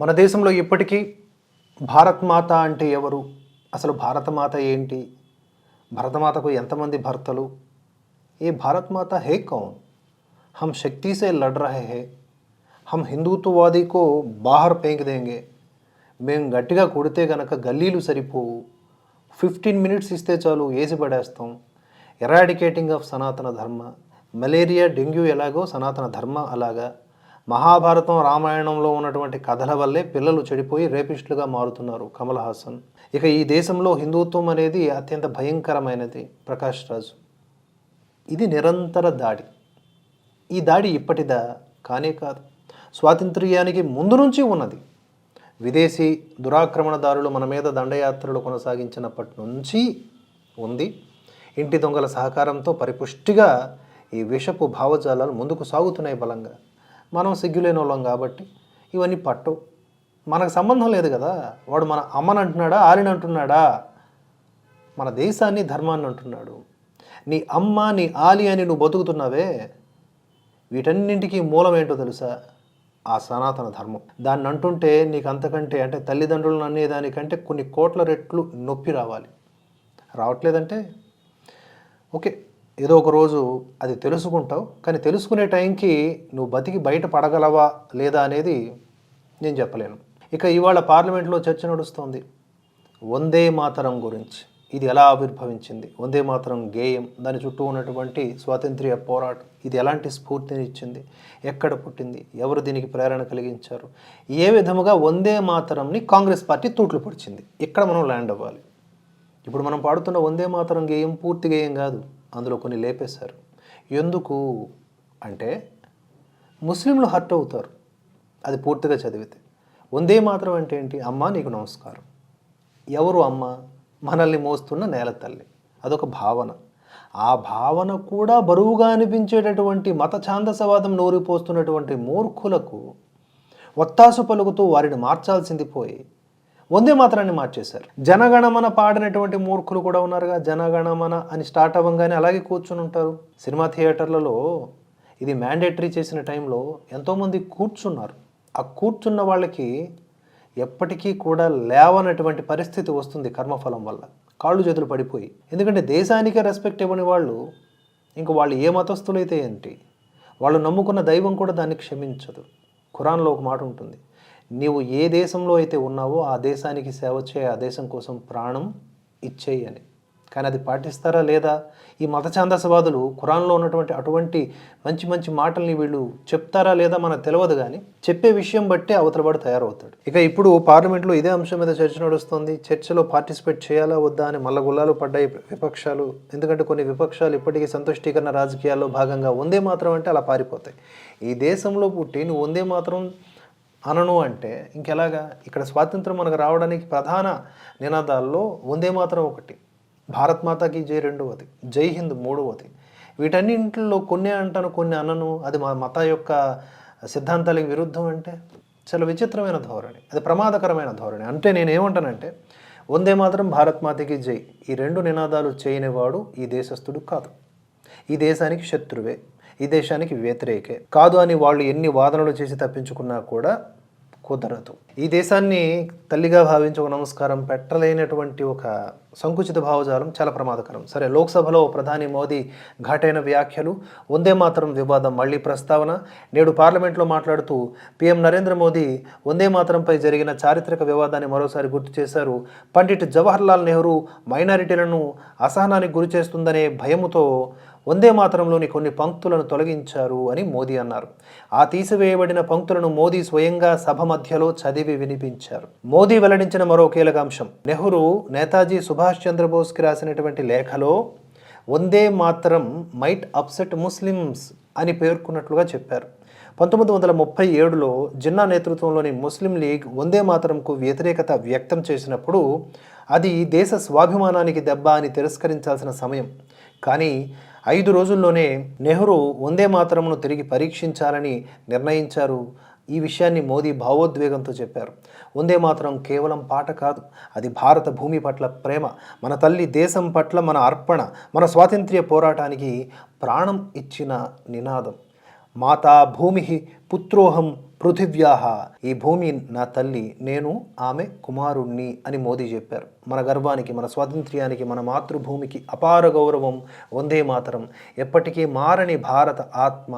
మన దేశంలో ఇప్పటికీ భారత్మాత అంటే ఎవరు? అసలు భారతమాత ఏంటి? భరతమాతకు ఎంతమంది భర్తలు? ఏ భారతమాత హే కౌన్? హమ్ శక్తిసే లడ్ రహే హే. హమ్ హిందుత్వవాది కో బాహర్ పేంక్ దేంగే. మేము గట్టిగా కొడితే గనక గల్లీలు సరిపోవు. ఫిఫ్టీన్ మినిట్స్ ఇస్తే చాలు వేసి పడేస్తాం. ఎరాడికేటింగ్ ఆఫ్ సనాతన ధర్మ. మలేరియా డెంగ్యూ ఎలాగో సనాతన ధర్మ అలాగా. మహాభారతం రామాయణంలో ఉన్నటువంటి కథల వల్లే పిల్లలు చెడిపోయి రేపిస్టులుగా మారుతున్నారు కమల్ హాసన్. ఇక ఈ దేశంలో హిందుత్వం అనేది అత్యంత భయంకరమైనది ప్రకాష్ రాజు. ఇది నిరంతర దాడి. ఈ దాడి ఇప్పటిదా? కానే కాదు. స్వాతంత్ర్యానికి ముందు నుంచి ఉన్నది. విదేశీ దురాక్రమణదారులు మన మీద దండయాత్రలు కొనసాగించినప్పటి నుంచి ఉంది. ఇంటి దొంగల సహకారంతో పరిపుష్టిగా ఈ విషపు భావజాలాలు ముందుకు సాగుతున్నాయి బలంగా. మనం సిగ్గులేని వాళ్ళం కాబట్టి ఇవన్నీ పట్టవు. మనకు సంబంధం లేదు కదా. వాడు మన అమ్మని అంటున్నాడా ఆరిని అంటున్నాడా? మన దేశాన్ని ధర్మాన్ని అంటున్నాడు. నీ అమ్మ నీ ఆలి అని నువ్వు బతుకుతున్నావే. వీటన్నింటికి మూలం ఏంటో తెలుసా? ఆ సనాతన ధర్మం. దాన్ని అంటుంటే నీకు అంతకంటే అంటే తల్లిదండ్రులను అనేదానికంటే కొన్ని కోట్ల రెట్లు నొప్పి రావాలి. రావట్లేదంటే? ఓకే. ఏదో ఒక రోజు అది తెలుసుకుంటావు. కానీ తెలుసుకునే టైంకి నువ్వు బతికి బయట పడగలవా లేదా అనేది నేను చెప్పలేను. ఇక ఇవాళ పార్లమెంట్లో చర్చ నడుస్తోంది. వందే మాతరం గురించి. ఇది ఎలా ఆవిర్భవించింది? వందే మాతరం గేయం. దాని చుట్టూ ఉన్నటువంటి స్వాతంత్ర్య పోరాటం. ఇది ఎలాంటి స్ఫూర్తిని ఇచ్చింది? ఎక్కడ పుట్టింది? ఎవరు దీనికి ప్రేరణ కలిగించారు? ఏ విధముగా వందే మాతరంని కాంగ్రెస్ పార్టీ తూట్లు పొడిచింది? ఇక్కడ మనం ల్యాండ్ అవ్వాలి. ఇప్పుడు మనం పాడుతున్న వందే మాతరం గేయం పూర్తి గేయం కాదు. అందులో కొన్ని లేపేశారు. ఎందుకు అంటే ముస్లింలు హర్ట్ అవుతారు. అది పూర్తిగా చదివితే. వందే మాత్రం అంటే ఏంటి? అమ్మ నీకు నమస్కారం. ఎవరు అమ్మ? మనల్ని మోస్తున్న నేల తల్లి. అదొక భావన. ఆ భావన కూడా బరువుగా అనిపించేటటువంటి మత ఛాందసవాదం నోరిపోస్తున్నటువంటి మూర్ఖులకు ఒత్తాసు పలుకుతూ వారిని మార్చాల్సింది పోయి వందే మాత్రాన్ని మార్చేశారు. జనగణమన పాడినటువంటి మూర్ఖులు కూడా ఉన్నారుగా. జనగణమన అని స్టార్ట్ అవ్వగానే అలాగే కూర్చుని ఉంటారు. సినిమా థియేటర్లలో ఇది మ్యాండేటరీ చేసిన టైంలో ఎంతోమంది కూర్చున్నారు. ఆ కూర్చున్న వాళ్ళకి ఎప్పటికీ కూడా లేవనటువంటి పరిస్థితి వస్తుంది కర్మఫలం వల్ల. కాళ్ళు చేతులు పడిపోయి. ఎందుకంటే దేశానికే రెస్పెక్ట్ ఇవ్వని వాళ్ళు ఇంక వాళ్ళు ఏ మతస్థులైతే ఏంటి? వాళ్ళు నమ్ముకున్న దైవం కూడా దాన్ని క్షమించదు. ఖురాన్లో ఒక మాట ఉంటుంది. నీవు ఏ దేశంలో అయితే ఉన్నావో ఆ దేశానికి సేవ చేయ ఆ దేశం కోసం ప్రాణం ఇచ్చేయి అని. కానీ అది పాటిస్తారా లేదా? ఈ మత ఛాందసవాదులు ఖురాన్లో ఉన్నటువంటి అటువంటి మంచి మంచి మాటల్ని వీళ్ళు చెప్తారా లేదా మనకు తెలియదు కానీ చెప్పే విషయం బట్టే అవతల తయారవుతాడు. ఇక ఇప్పుడు పార్లమెంట్లో ఇదే అంశం మీద చర్చ నడుస్తుంది. చర్చలో పార్టిసిపేట్ చేయాలా వద్దా అని మల్ల గుల్లాలు పడ్డాయి విపక్షాలు. ఎందుకంటే కొన్ని విపక్షాలు ఇప్పటికీ సంతుష్టీకరణ రాజకీయాల్లో భాగంగా ఉందే మాత్రం అంటే అలా పారిపోతాయి. ఈ దేశంలో పుట్టి నువ్వు ఉందే మాత్రం అనను అంటే ఇంకెలాగా? ఇక్కడ స్వాతంత్రం మనకు రావడానికి ప్రధాన నినాదాల్లో వందే మాత్రం ఒకటి. భారత్ మాతాకి జై రెండవది జై హింద్ మూడవది. వీటన్నింటిలో కొన్ని అంటాను కొన్ని అనను. అది మా మత యొక్క సిద్ధాంతాలకు విరుద్ధం అంటే చాలా విచిత్రమైన ధోరణి. అది ప్రమాదకరమైన ధోరణి. అంటే నేను ఏమంటానంటే వందే మాత్రం భారత్ మాతకి జై. ఈ రెండు నినాదాలు చేయనివాడు ఈ దేశస్థుడు కాదు. ఈ దేశానికి శత్రువే. ఈ దేశానికి వ్యతిరేకే. కాదు అని వాళ్ళు ఎన్ని వాదనలు చేసి తప్పించుకున్నా కూడా కుదరదు. ఈ దేశాన్ని తల్లిగా భావించి ఒక నమస్కారం పెట్టలేనటువంటి ఒక సంకుచిత భావజాలం చాలా ప్రమాదకరం. సరే లోక్సభలో ప్రధాని మోదీ ఘాటైన వ్యాఖ్యలు వందే మాత్రం వివాదం మళ్ళీ ప్రస్తావన నేడు పార్లమెంట్లో మాట్లాడుతూ పీఎం నరేంద్ర మోదీ వందే మాత్రంపై జరిగిన చారిత్రక వివాదాన్ని మరోసారి గుర్తు చేశారు. పండిట్ జవహర్లాల్ నెహ్రూ మైనారిటీలను అసహనానికి గురి చేస్తుందనే భయముతో వందే మాతరంలోని కొన్ని పంక్తులను తొలగించారు అని మోదీ అన్నారు. ఆ తీసివేయబడిన పంక్తులను మోదీ స్వయంగా సభ మధ్యలో చదివి వినిపించారు. మోదీ వెల్లడించిన మరో కీలక అంశం. నెహ్రూ నేతాజీ సుభాష్ చంద్రబోస్కి రాసినటువంటి లేఖలో వందే మాత్రం మైట్ అప్సెట్ ముస్లిమ్స్ అని పేర్కొన్నట్లుగా చెప్పారు. పంతొమ్మిది వందల ముప్పై ఏడులో జిన్నా నేతృత్వంలోని ముస్లిం లీగ్ వందే మాతరంకు వ్యతిరేకత వ్యక్తం చేసినప్పుడు అది దేశ స్వాభిమానానికి దెబ్బ అని తిరస్కరించాల్సిన సమయం. కానీ ఐదు రోజుల్లోనే నెహ్రూ వందే మాతరమును తిరిగి పరీక్షించాలని నిర్ణయించారు. ఈ విషయాన్ని మోదీ భావోద్వేగంతో చెప్పారు. వందే మాత్రం కేవలం పాట కాదు అది భారత భూమి పట్ల ప్రేమ మన తల్లి దేశం పట్ల మన అర్పణ మన స్వాతంత్ర్య పోరాటానికి ప్రాణం ఇచ్చిన నినాదం. మాతా భూమి పుత్రోహం పృథివ్యాహ ఈ భూమి నా తల్లి నేను ఆమె కుమారుణ్ణి అని మోదీ చెప్పారు మన గర్వానికి మన స్వాతంత్ర్యానికి మన మాతృభూమికి అపార గౌరవం వందే మాతరం ఎప్పటికీ మారని భారత ఆత్మ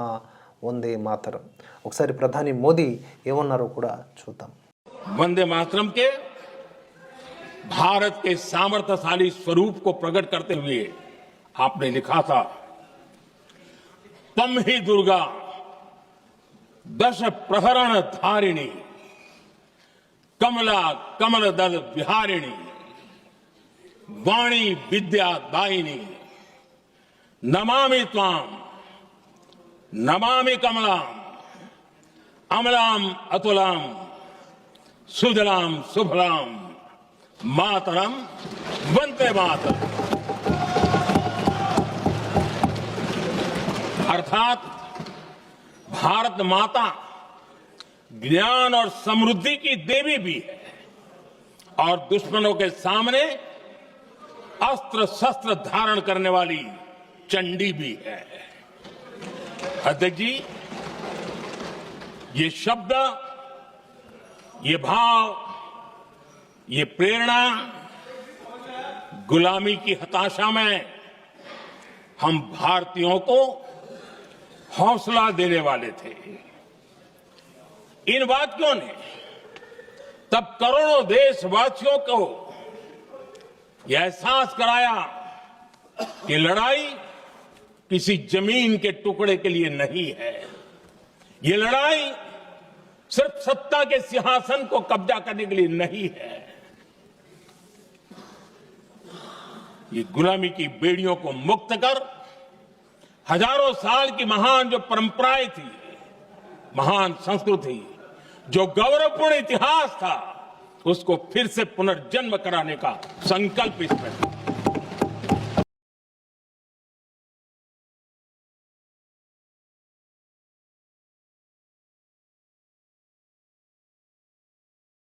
వందే మాతరం ఒకసారి ప్రధాని మోదీ ఏమన్నారో కూడా చూద్దాం वंदे मातरम के भारत के सामर्थ्यशाली स्वरूप को प्रकट करते हुए आपने लिखा था तम ही दुर्गा दश प्रहरण धारिणी, कमला कमल दल विहारिणी वाणी विद्या दायिनी। नमामि ताम नमामि कमलाम अमलाम अतुलाम सुजलाम सुफलाम मातरम वंदे मातरम। अर्थात भारत माता ज्ञान और समृद्धि की देवी भी है। और दुश्मनों के सामने अस्त्र शस्त्र धारण करने वाली चंडी भी है। अध्यक्ष जी, ये शब्द, ये भाव, ये प्रेरणा गुलामी की हताशा में हम भारतीयों को हौसला देने वाले थे। इन वाक्यों ने तब करोड़ों देशवासियों को यह एहसास कराया कि लड़ाई किसी ज़मीन के टुकड़े के लिए नहीं है। ये लड़ाई सिर्फ़ सत्ता के सिंहासन को कब्जा करने के लिए नहीं है। ये गुलामी की बेड़ियों को मुक्त कर हज़ारों साल की महान जो परंपराएँ थी, महान संस्कृति, जो गौरवपूर्ण इतिहास था, उसको फिर से पुनर्जन्म कराने का संकल्प इसमें था